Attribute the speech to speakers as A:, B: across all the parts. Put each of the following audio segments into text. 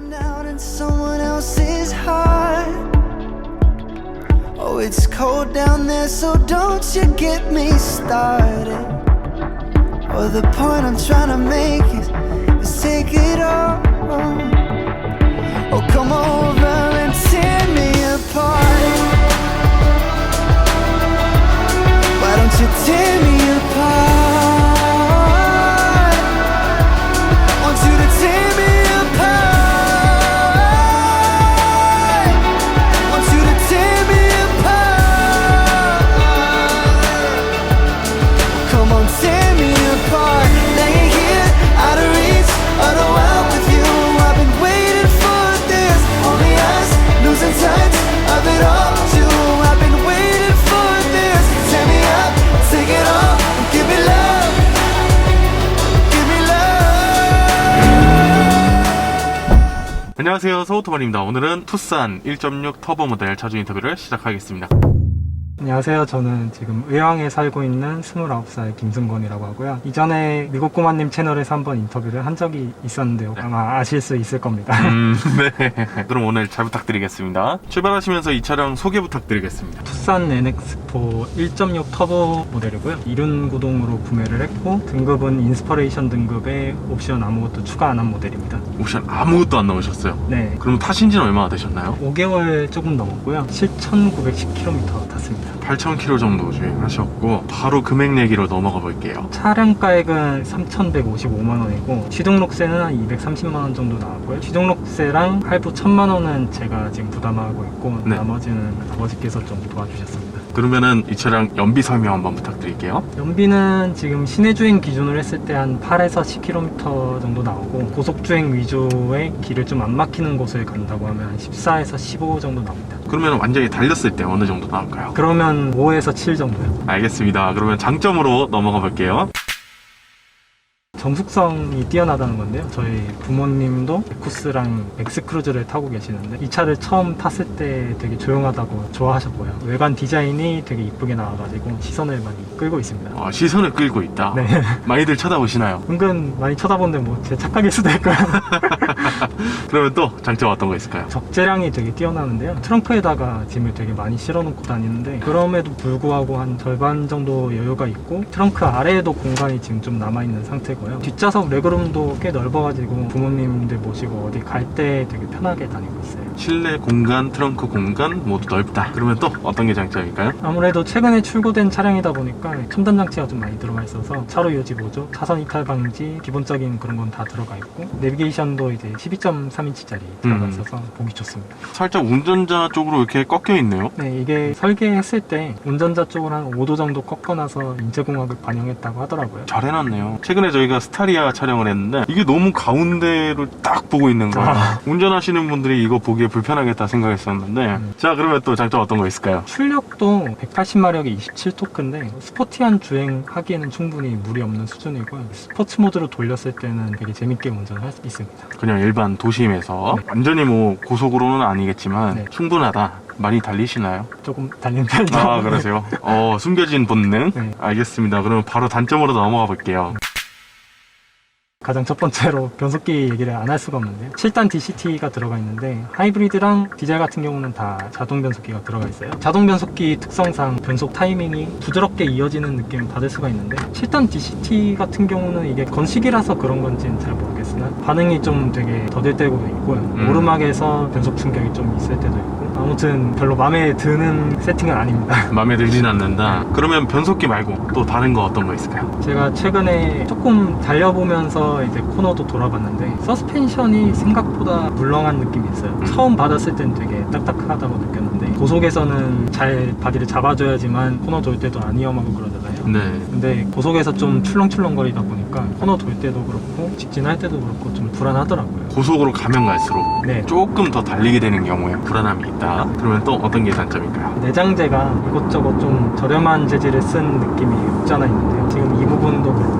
A: I'm out in someone else's heart. Oh, it's cold down there, so don't you get me started. Oh, the point I'm trying to make is, is take it all. Oh, come over and tear me apart. Why don't you tear me
B: 안녕하세요. 서우토만입니다. 오늘은 투싼 1.6 터보 모델 차주 인터뷰를 시작하겠습니다
C: 안녕하세요. 저는 지금 의왕에 살고 있는 29살 김승권이라고 하고요. 이전에 미국 꼬마님 채널에서 한번 인터뷰를 한 적이 있었는데요. 아마 아실 수 있을 겁니다.
B: 음, 네. 그럼 오늘 잘 부탁드리겠습니다 출발하시면서 이 차량 소개 부탁드리겠습니다
C: 투싼 NX4 1.6 터보 모델이고요. 이륜 구동으로 구매를 했고 등급은 인스퍼레이션 등급에 옵션 아무것도 추가 안 한 모델입니다.
B: 옵션 아무것도 안 넣으셨어요
C: 네.
B: 그럼 타신 지는 얼마나 되셨나요?
C: 5개월 조금 넘었고요. 7,910km 탔습니다.
B: 8,000km 정도 주행하셨고 바로 금액 내기로 넘어가 볼게요
C: 차량가액은 3,155만 원이고 취등록세는 한 230만 원 정도 나왔고요. 취등록세랑 할부 1,000만 원은 제가 지금 부담하고 있고
B: 네.
C: 나머지는 아버지께서 좀 도와주셨습니다.
B: 그러면은 이 차량 연비 설명 한번 부탁드릴게요
C: 연비는 지금 시내 주행 기준으로 했을 때 한 8에서 10km 정도 나오고 고속 주행 위주의 길을 좀 안 막히는 곳을 간다고 하면 한 14에서 15 정도 나옵니다.
B: 그러면 완전히 달렸을 때 어느 정도 나올까요?
C: 그러면 5에서 7 정도요.
B: 알겠습니다 그러면 장점으로 넘어가 볼게요
C: 정숙성이 뛰어나다는 건데요. 저희 부모님도 에쿠스랑 엑스크루즈를 타고 계시는데 이 차를 처음 탔을 때 되게 조용하다고 좋아하셨고요. 외관 디자인이 되게 이쁘게 나와가지고 시선을 많이 끌고 있습니다.
B: 어, 시선을 끌고 있다
C: 네.
B: 많이들 쳐다보시나요?
C: 은근 많이 쳐다보는데 뭐 제 착각일 수도 있고요.
B: 그러면 또 장점 어떤 거 있을까요?
C: 적재량이 되게 뛰어나는데요. 트렁크에다가 짐을 되게 많이 실어놓고 다니는데 그럼에도 불구하고 한 절반 정도 여유가 있고 트렁크 아래에도 공간이 지금 좀 남아있는 상태고요. 뒷좌석 레그룸도 꽤 넓어가지고 부모님들 모시고 어디 갈 때 되게 편하게 다니고 있어요.
B: 실내 공간, 트렁크 공간 모두 넓다. 그러면 또 어떤 게 장점일까요?
C: 아무래도 최근에 출고된 차량이다 보니까 첨단 장치가 좀 많이 들어가 있어서 차로 유지 보조, 차선 이탈 방지, 기본적인 그런 건 다 들어가 있고 내비게이션도 이제 12.3인치짜리 들어가
B: 음.
C: 있어서 보기 좋습니다.
B: 살짝 운전자 쪽으로 이렇게 꺾여 있네요.
C: 네, 이게 설계했을 때 운전자 쪽을 한 5도 정도 꺾어놔서 인체공학을 반영했다고 하더라고요.
B: 잘 해놨네요. 최근에 저희가 스타리아 촬영을 했는데 이게 너무 가운데로 딱 보고 있는 거예요.
C: 아.
B: 운전하시는 분들이 이거 보기에 불편하겠다 생각했었는데
C: 음.
B: 자 그러면 또 장점 어떤 거 있을까요?
C: 출력도 180마력에 27토크인데 스포티한 주행하기에는 충분히 무리 없는 수준이고요. 스포츠 모드로 돌렸을 때는 되게 재밌게 운전을 할수 있습니다.
B: 그냥 일반 도심에서
C: 네.
B: 완전히 뭐 고속으로는 아니겠지만
C: 네.
B: 충분하다. 많이 달리시나요?
C: 조금 달린 편이죠.
B: 아 그러세요? 어 숨겨진 본능.
C: 네.
B: 알겠습니다. 그러면 바로 단점으로 넘어가 볼게요.
C: 가장 첫 번째로 변속기 얘기를 안 할 수가 없는데요. 7단 DCT가 들어가 있는데 하이브리드랑 디젤 같은 경우는 다 자동 변속기가 들어가 있어요. 자동 변속기 특성상 변속 타이밍이 부드럽게 이어지는 느낌을 받을 수가 있는데 7단 DCT 같은 경우는 이게 건식이라서 그런 건지는 잘 모르겠 으나 반응이 좀 되게 더딜 때도 있고요.
B: 음.
C: 오르막에서 변속 충격이 좀 있을 때도 있고 아무튼 별로 마음에 드는 세팅은 아닙니다.
B: 마음에 들진 않는다. 그러면 변속기 말고 또 다른 거 어떤 거 있을까요?
C: 제가 최근에 조금 달려보면서 이제 코너도 돌아봤는데 서스펜션이 생각보다 물렁한 느낌이 있어요.
B: 음.
C: 처음 받았을 땐 되게 딱딱하다고 느꼈는데 고속에서는 잘 바디를 잡아줘야지만 코너 돌 때도 안 위험하고 그러잖아요.
B: 네.
C: 근데 고속에서 좀 출렁출렁거리다 보니까 코너 돌 때도 그렇고 직진할 때도 그렇고 좀 불안하더라고요.
B: 고속으로 가면 갈수록
C: 네.
B: 조금 더 달리게 되는 경우에 불안함이 있다. 그러면 또 어떤 게 단점일까요?
C: 내장재가 이것저것 좀 저렴한 재질을 쓴 느낌이 없지 않아 있는데요. 지금 이 부분도 그렇고 이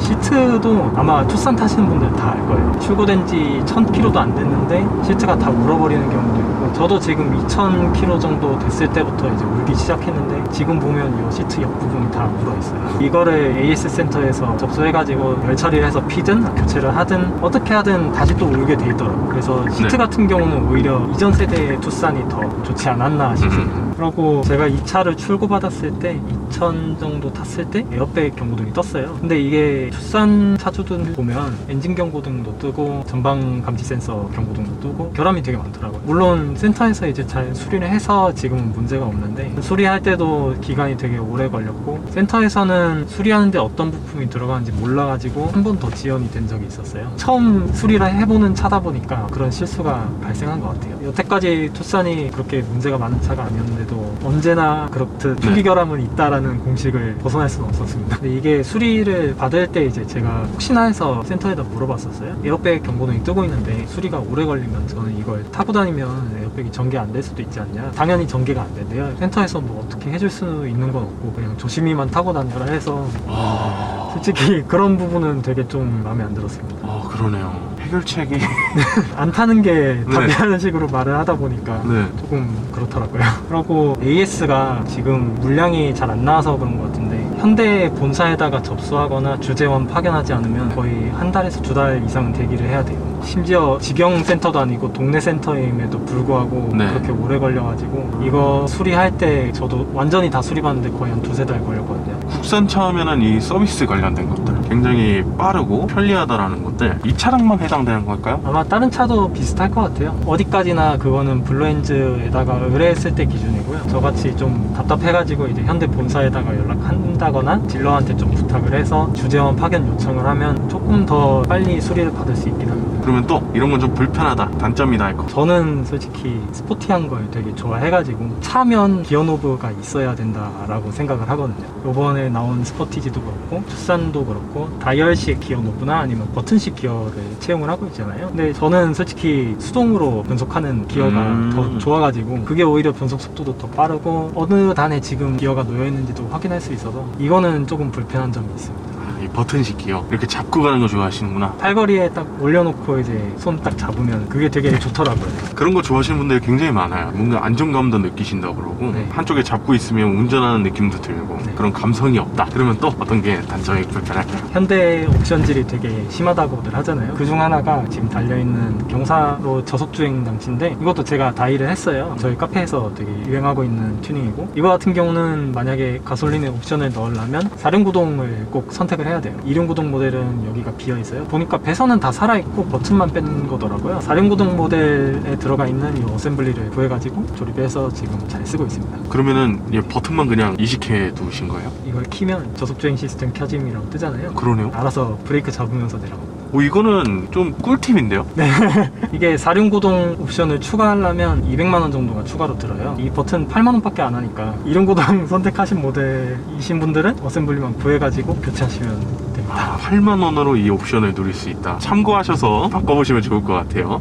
C: 시트도 아마 투싼 타시는 분들 다 알 거예요. 출고된 지 1000km도 안 됐는데 시트가 다 울어버리는 경우도 있고 저도 지금 2000km 정도 됐을 때부터 이제 울기 시작했는데 지금 보면 이 시트 옆부분이 다 울어 있어요. 이거를 AS 센터에서 접수해가지고 열 처리를 해서 피든 교체를 하든 어떻게 하든 다시 또 울게 돼 있더라고요. 그래서 시트
B: 네.
C: 같은 경우는 오히려 이전 세대의 투싼이 더 좋지 않았나 싶습니다.
B: 음.
C: 그리고 제가 이 차를 출고받았을 때 2000 정도 탔을 때 에어백 경고등이 떴어요. 근데 이게 투싼 차주들 보면 엔진 경고등도 뜨고 전방 감지 센서 경고등도 뜨고 결함이 되게 많더라고요. 물론 센터에서 이제 잘 수리를 해서 지금은 문제가 없는데 수리할 때도 기간이 되게 오래 걸렸고 센터에서는 수리하는데 어떤 부품이 들어가는지 몰라가지고 한 번 더 지연이 된 적이 있었어요. 처음 수리를 해보는 차다 보니까 그런 실수가 발생한 것 같아요. 여태까지 투싼이 그렇게 문제가 많은 차가 아니었는데도 언제나 그렇듯
B: 네.
C: 투기 결함은 있다라는 공식을 벗어날 수는 없었습니다. 근데 이게 수리를 받을 때 이제 제가 혹시나 해서 센터에다 물어봤었어요. 에어백 경고등이 뜨고 있는데 수리가 오래 걸리면 저는 이걸 타고 다니면 에어백이 전개 안 될 수도 있지 않냐. 당연히 전개가 안 된대요. 센터에서 뭐 어떻게 해줄 수 있는 건 없고 그냥 조심히만 타고 다녀라 해서
B: 아,
C: 솔직히 그런 부분은 되게 좀 마음에 안 들었습니다.
B: 아 그러네요. 해결책이
C: 안 타는 게
B: 네.
C: 답이라는 식으로 말을 하다 보니까
B: 네.
C: 조금 그렇더라고요. 그리고 AS가 지금 물량이 잘 안 나와서 그런 것 같은데 현대 본사에다가 접수하거나 주재원 파견하지 않으면 거의 한 달에서 두 달 이상은 대기를 해야 돼요. 심지어 직영 센터도 아니고 동네 센터임에도 불구하고
B: 네.
C: 그렇게 오래 걸려가지고 이거 수리할 때 저도 완전히 다 수리받는데 거의 한 두세 달 걸렸거든요.
B: 국산 차 하면은 이 서비스 관련된 것들 굉장히 빠르고 편리하다라는 것들 이 차량만 해당되는 걸까요?
C: 아마 다른 차도 비슷할 것 같아요. 어디까지나 그거는 블루엔즈에다가 의뢰했을 때 기준이고요. 저같이 좀 답답해가지고 이제 현대 본사에다가 연락한다거나 딜러한테 좀 부탁을 해서 주재원 파견 요청을 하면 조금 더 빨리 수리를 받을 수 있긴 합니다.
B: 그러면 또 이런 건 좀 불편하다 단점이다 할 거.
C: 저는 솔직히 스포티한 걸 되게 좋아해가지고 차면 기어 노브가 있어야 된다라고 생각을 하거든요. 요번에 나온 스포티지도 그렇고 투싼도 그렇고 다이얼식 기어 노브나 아니면 버튼식 기어를 채용을 하고 있잖아요. 근데 저는 솔직히 수동으로 변속하는 기어가
B: 음.
C: 더 좋아가지고 그게 오히려 변속 속도도 더 빠르고 어느 단에 지금 기어가 놓여 있는지도 확인할 수 있어서 이거는 조금 불편한 점이 있습니다.
B: 아, 이 버튼식 기어 이렇게 잡고 가는 거 좋아하시는구나.
C: 팔걸이에 딱 올려놓고 이제 손 딱 잡으면 그게 되게 좋더라고요.
B: 그런 거 좋아하시는 분들이 굉장히 많아요. 뭔가 안정감도 느끼신다고 그러고
C: 네.
B: 한쪽에 잡고 있으면 운전하는 느낌도 들고
C: 네.
B: 그런 감성이 없다. 그러면 또 어떤 게 단점이 불편할까요?
C: 현대 옵션질이 되게 심하다고들 하잖아요. 그 중 하나가 지금 달려있는 경사로 저속주행 장치인데 이것도 제가 다이를 했어요. 저희 카페에서 되게 유행하고 있는 튜닝이고 이거 같은 경우는 만약에 가솔린에 옵션을 넣으려면 4륜구동을 꼭 선택을 해야 돼요. 2륜구동 모델은 여기가 비어있어요. 보니까 배선은 다 살아있고 버튼만 뺀 거더라고요. 4륜구동 모델에 들어가 있는 이 어셈블리를 구해가지고 조립해서 지금 잘 쓰고 있습니다.
B: 그러면은 이 버튼만 그냥 이식해 두신 거예요?
C: 이걸 키면 저속주행 시스템 켜짐이라고 뜨잖아요.
B: 그러네요.
C: 알아서 브레이크 잡으면서 내려가고
B: 오 이거는 좀 꿀팁인데요?
C: 이게 4륜구동 옵션을 추가하려면 200만원 정도가 추가로 들어요. 이 버튼 8만원밖에 안 하니까 2륜구동 선택하신 모델이신 분들은 어셈블리만 구해가지고 교체하시면 됩니다.
B: 아, 8만 원으로 이 옵션을 누릴 수 있다. 참고하셔서 바꿔보시면 좋을 것 같아요.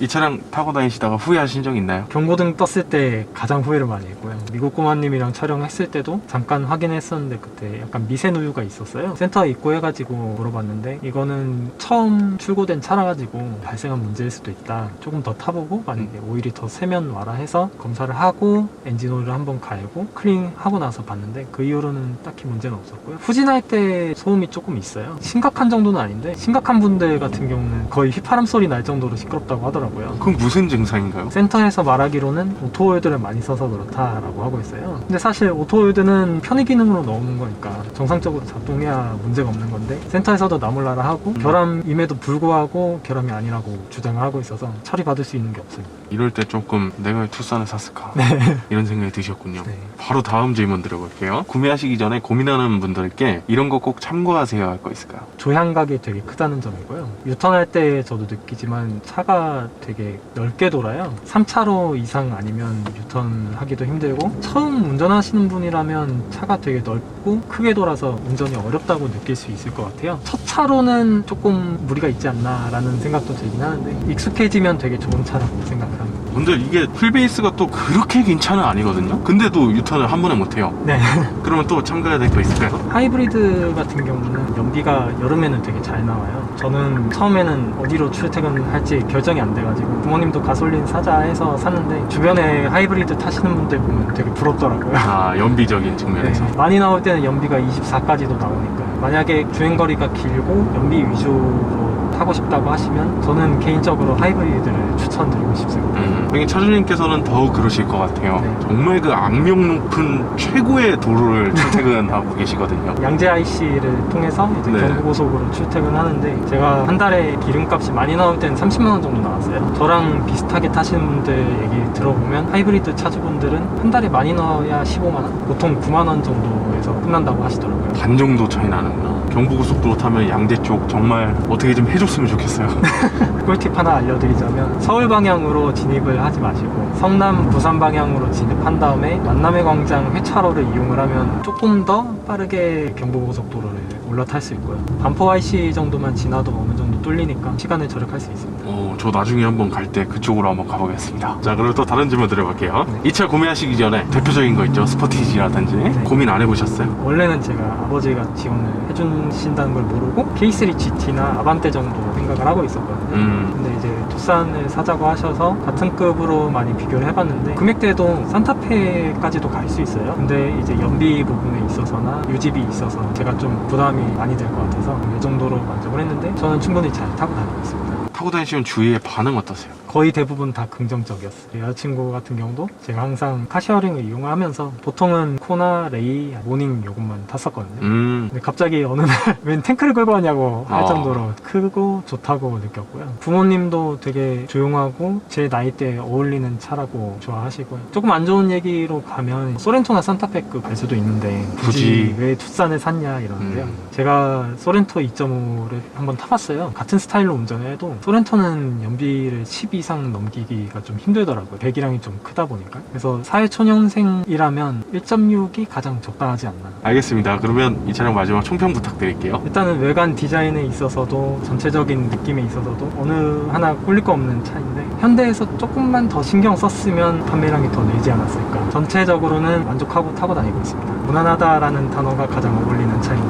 B: 이 차량 타고 다니시다가 후회하신 적 있나요?
C: 경고등 떴을 때 가장 후회를 많이 했고요. 미국 꼬마님이랑 촬영했을 때도 잠깐 확인했었는데 그때 약간 미세 누유가 있었어요. 센터에 입고해가지고 물어봤는데 이거는 처음 출고된 차라 가지고 발생한 문제일 수도 있다. 조금 더 타보고 만약에 오일이 더 세면 와라 해서 검사를 하고 엔진 오일을 한번 갈고 클린하고 나서 봤는데 그 이후로는 딱히 문제는 없었고요. 후진할 때 소음이 조금 있어요. 심각한 정도는 아닌데 심각한 분들 같은 경우는 거의 휘파람 소리 날 정도로 시끄럽다고 하더라고요.
B: 그건 무슨 증상인가요?
C: 센터에서 말하기로는 오토홀드를 많이 써서 그렇다라고 하고 있어요. 근데 사실 오토홀드는 편의 기능으로 넣는 거니까 정상적으로 작동해야 문제가 없는 건데 센터에서도 나몰라라 하고 결함임에도 불구하고 결함이 아니라고 주장을 하고 있어서 처리받을 수 있는 게 없습니다.
B: 이럴 때 조금 내가 왜 투싼을 샀을까? 이런 생각이 드셨군요.
C: 네.
B: 바로 다음 질문 드려볼게요. 구매하시기 전에 고민하는 분들께 이런 거 꼭 참고하세요 할 거 있을까요?
C: 조향각이 되게 크다는 점이고요. 유턴할 때 저도 느끼지만 차가 되게 넓게 돌아요. 3차로 이상 아니면 유턴하기도 힘들고 처음 운전하시는 분이라면 차가 되게 넓고 크게 돌아 서 운전이 어렵다고 느낄 수 있을 것 같아요. 첫 차로는 조금 무리가 있지 않나라는 생각도 들긴 하는데 익숙해지면 되게 좋은 차라고 생각을 합니다.
B: 근데 이게 휠베이스가 또 그렇게 괜찮은 아니거든요. 근데도 유턴을 한 번에 못해요.
C: 네.
B: 그러면 또 참가해야 될 거 있을까요?
C: 하이브리드 같은 경우는 연비가 여름에는 되게 잘 나와요. 저는 처음에는 어디로 출퇴근할지 결정이 안 돼가지고 부모님도 가솔린 사자 해서 샀는데 주변에 하이브리드 타시는 분들 보면 되게 부럽더라고요.
B: 아 연비적인 측면에서.
C: 네, 많이 나올 때는 연비가 24까지도 나오니까 만약에 주행거리가 길고 연비 위주로 타고 싶다고 하시면 저는 개인적으로 하이브리드를 추천드리고 싶습니다.
B: 음, 여기 차주님께서는 더 그러실 것 같아요.
C: 네.
B: 정말 그 악명 높은 최고의 도로를 출퇴근하고 계시거든요.
C: 양재 IC를 통해서 이제
B: 네.
C: 경부고속으로 출퇴근하는데 제가 한 달에 기름값이 많이 나올 때는 30만 원 정도 나왔어요. 저랑 비슷하게 타시는 분들 얘기 들어보면 하이브리드 차주분들은 한 달에 많이 나와야 15만 원, 보통 9만 원 정도에서 끝난다고 하시더라고요.
B: 반 정도 차이 나는구나. 경부고속도로 타면 양재 쪽 정말 어떻게 좀 해줬으면 좋겠어요.
C: 꿀팁 하나 알려드리자면 서울 방향으로 진입을 하지 마시고 성남 부산 방향으로 진입한 다음에 만남의 광장 회차로를 이용을 하면 조금 더 빠르게 경부고속도로를 올라탈 수 있고요. 반포 IC 정도만 지나도 어느 뚫리니까 시간을 절약할 수 있습니다.
B: 어, 저 나중에 한번 갈 때 그쪽으로 한번 가보겠습니다. 자, 그리고 또 다른 질문 드려볼게요. 이차 구매하시기 전에 대표적인 거 있죠? 스포티지라든지 고민 안 해보셨어요?
C: 원래는 제가 아버지가 지원을 해주신다는 걸 모르고 K3 GT나 아반떼 정도 생각을 하고 있었거든요.
B: 음,
C: 근데 이제 투싼을 사자고 하셔서 같은 급으로 많이 비교를 해봤는데 금액대도 산타페까지도 갈 수 있어요. 근데 이제 연비 부분에 있어서나 유지비 있어서 제가 좀 부담이 많이 될 것 같아서 이 정도로 만족을 했는데 저는 충분히 잘 타고 다니고 있습니다.
B: 타고 다니시면 주위의 반응 어떠세요?
C: 거의 대부분 다 긍정적이었어요. 여자친구 같은 경우도 제가 항상 카시어링을 이용하면서 보통은 코나, 레이, 모닝 요것만 탔었거든요.
B: 음,
C: 근데 갑자기 어느 날 웬 탱크를 끌고 왔냐고 할
B: 아.
C: 정도로 크고 좋다고 느꼈고요. 부모님도 되게 조용하고 제 나이대에 어울리는 차라고 좋아하시고요. 조금 안 좋은 얘기로 가면 소렌토나 산타페급 갈 수도 있는데 굳이
B: 굳이.
C: 왜 투싼을 샀냐 이러는데요.
B: 음.
C: 제가 소렌토 2.5를 한번 타봤어요. 같은 스타일로 운전해도 소렌토는 연비를 10 이상 넘기기가 좀 힘들더라고요. 배기량이 좀 크다 보니까. 그래서 사회초년생이라면 1.6이 가장 적당하지 않나.
B: 알겠습니다. 그러면 이 차량 마지막 총평 부탁드릴게요.
C: 일단은 외관 디자인에 있어서도 전체적인 느낌에 있어서도 어느 하나 꿀릴 거 없는 차인데 현대에서 조금만 더 신경 썼으면 판매량이 더 늘지 않았을까 전체적으로는 만족하고 타고 다니고 있습니다 무난하다라는 단어가 가장 어울리는 차입니다
B: 이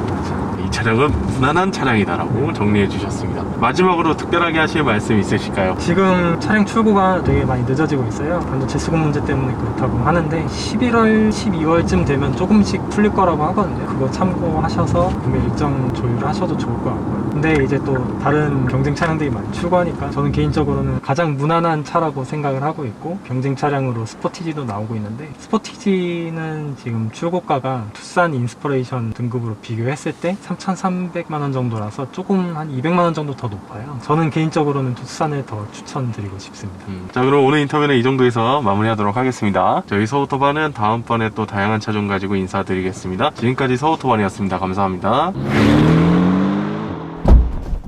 B: 차량은 무난한 차량이다라고 정리해 주셨습니다. 마지막으로 특별하게 하실 말씀 있으실까요?
C: 지금 차량 출고가 되게 많이 늦어지고 있어요 반도체 수급 문제 때문에 그렇다고 하는데 11월 12월쯤 되면 조금씩 풀릴 거라고 하거든요 그거 참고하셔서 구매 일정 조율을 하셔도 좋을 것 같고요 근데 이제 또 다른 경쟁 차량들이 많이 출고하니까 저는 개인적으로는 가장 무난한 차라고 생각을 하고 있고 경쟁 차량으로 스포티지도 나오고 있는데 스포티지는 지금 출고가가 투싼 인스퍼레이션 등급으로 비교했을 때 3,300만 원 정도라서 조금 한 200만 원 정도 더 높아요. 저는 개인적으로는 투싼을 더 추천드리고 싶습니다.
B: 음, 자 그럼 오늘 인터뷰는 이 정도에서 마무리하도록 하겠습니다. 저희 서우토반은 다음번에 또 다양한 차종 가지고 인사드리겠습니다. 지금까지 서우토반이었습니다. 감사합니다.